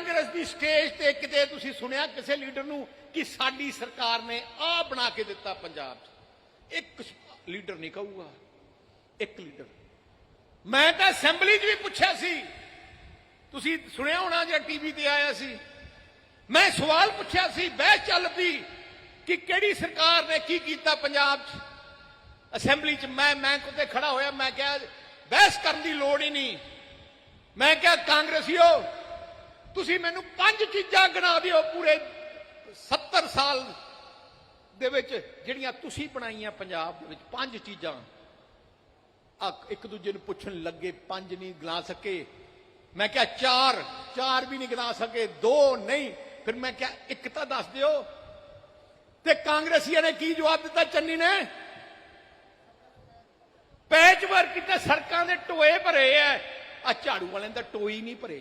ਕਾਂਗਰਸ ਦੀ stage ਤੇ ਕਿਤੇ ਤੁਸੀਂ ਸੁਣਿਆ ਕਿਸੇ ਲੀਡਰ ਨੂੰ ਕਿ ਸਾਡੀ ਸਰਕਾਰ ਨੇ ਆਹ ਬਣਾ ਕੇ ਦਿੱਤਾ ਪੰਜਾਬ 'ਚ। ਇੱਕ ਲੀਡਰ ਨਹੀਂ ਕਹੂਗਾ, ਇੱਕ ਲੀਡਰ। ਮੈਂ ਤਾਂ ਅਸੈਂਬਲੀ 'ਚ ਵੀ ਪੁੱਛਿਆ ਸੀ। ਤੁਸੀਂ ਸੁਣਿਆ ਹੋਣਾ ਜਿਹੜਾ ਟੀਵੀ ਤੇ ਆਇਆ ਸੀ? ਮੈਂ ਸਵਾਲ ਪੁੱਛਿਆ ਸੀ, ਬਹਿਸ ਚੱਲ ਪਈ ਕਿ ਕਿਹੜੀ ਸਰਕਾਰ ਨੇ ਕੀ ਕੀਤਾ ਪੰਜਾਬ 'ਚ? ਅਸੈਂਬਲੀ 'ਚ ਮੈਂ ਮੈਂ ਕੋਤੇ ਖੜਾ ਹੋਇਆ, ਮੈਂ ਕਿਹਾ ਬਹਿਸ ਕਰਨ ਦੀ ਲੋੜ ਹੀ ਨਹੀਂ। ਮੈਂ ਕਿਹਾ ਕਾਂਗਰਸੀਓ ਤੁਸੀਂ ਮੈਨੂੰ ਪੰਜ ਚੀਜ਼ਾਂ ਗਿਣਾ ਦਿਓ ਪੂਰੇ 70 ਸਾਲ ਦੇ ਵਿੱਚ, ਜਿਹੜੀਆਂ ਤੁਸੀਂ ਬਣਾਈਆਂ ਪੰਜਾਬ ਦੇ ਵਿੱਚ। ਪੰਜ ਚੀਜ਼ਾਂ। ਆ ਇੱਕ ਦੂਜੇ ਨੂੰ ਪੁੱਛਣ ਲੱਗੇ, ਪੰਜ ਨਹੀਂ ਗਿਣਾ ਸਕੇ। ਮੈਂ ਕਿਹਾ ਚਾਰ ਚਾਰ ਵੀ ਨਹੀਂ ਗਿਣਾ ਸਕੇ, ਦੋ ਨਹੀਂ। ਫਿਰ ਮੈਂ ਕਿਹਾ ਇੱਕ ਤਾਂ ਦੱਸ ਦਿਓ। ਤੇ ਕਾਂਗਰਸੀਆਂ ਨੇ ਕੀ ਜਵਾਬ ਦਿੱਤਾ ਚੰਨੀ ਨੇ? ਪੈਚ ਵਰਕ ਤੇ ਸੜਕਾਂ ਦੇ ਟੋਏ ਭਰੇ ਐ। ਆ ਝਾੜੂ ਵਾਲਿਆਂ ਦਾ ਟੋਈ ਨਹੀਂ ਭਰੇ।